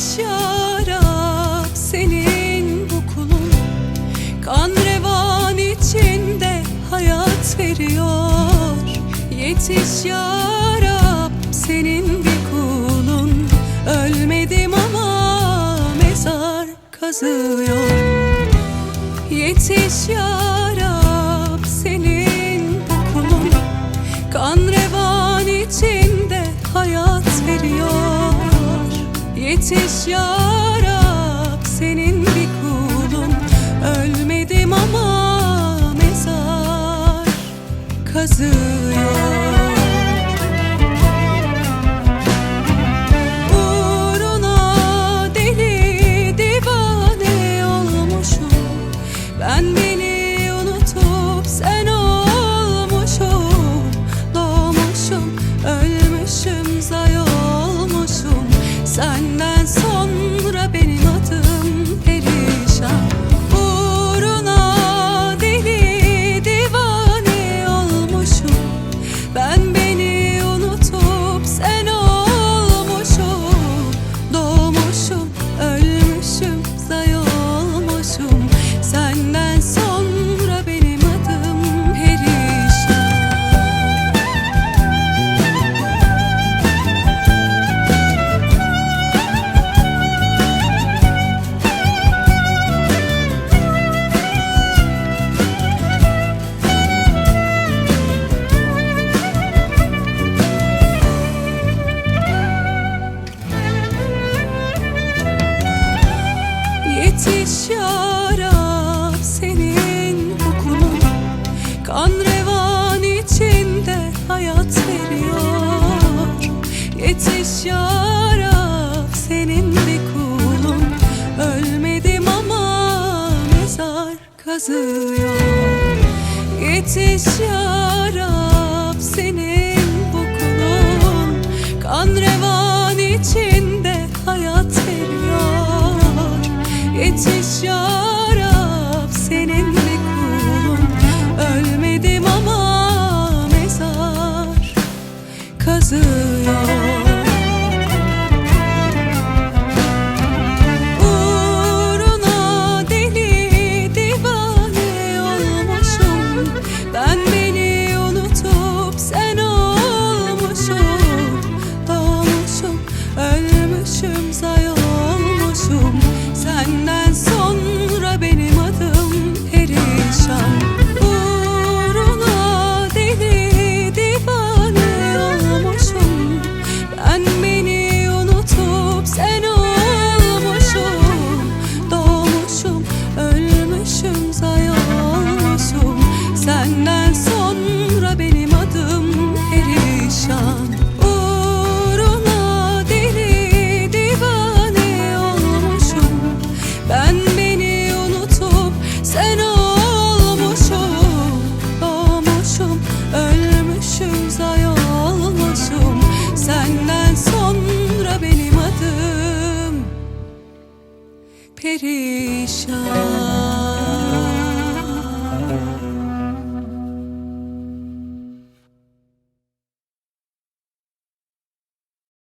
şarap senin bu kulun. Kan revan içinde hayat veriyor. Yetiş yarab senin bir kulun. Ölmedim ama mezar kazıyor. Yetiş yarab Yetiş ya Rab senin bir kulun. Ölmedim ama mezar kazıyor. Uğruna deli divane olmuşum. Ben beni unutup sen olmuşum. Doğmuşum, ölmüşüm, zay olmuşum. Senden Yetiş ya Rab senin okulun Kan revan içinde hayat veriyor. Yetiş ya Rab senin bir Ölmedim ama mezar kazıyor. Yetiş ya Etiş yarab senin mi kulun Ölmedim ama mezar. Kazın perişan.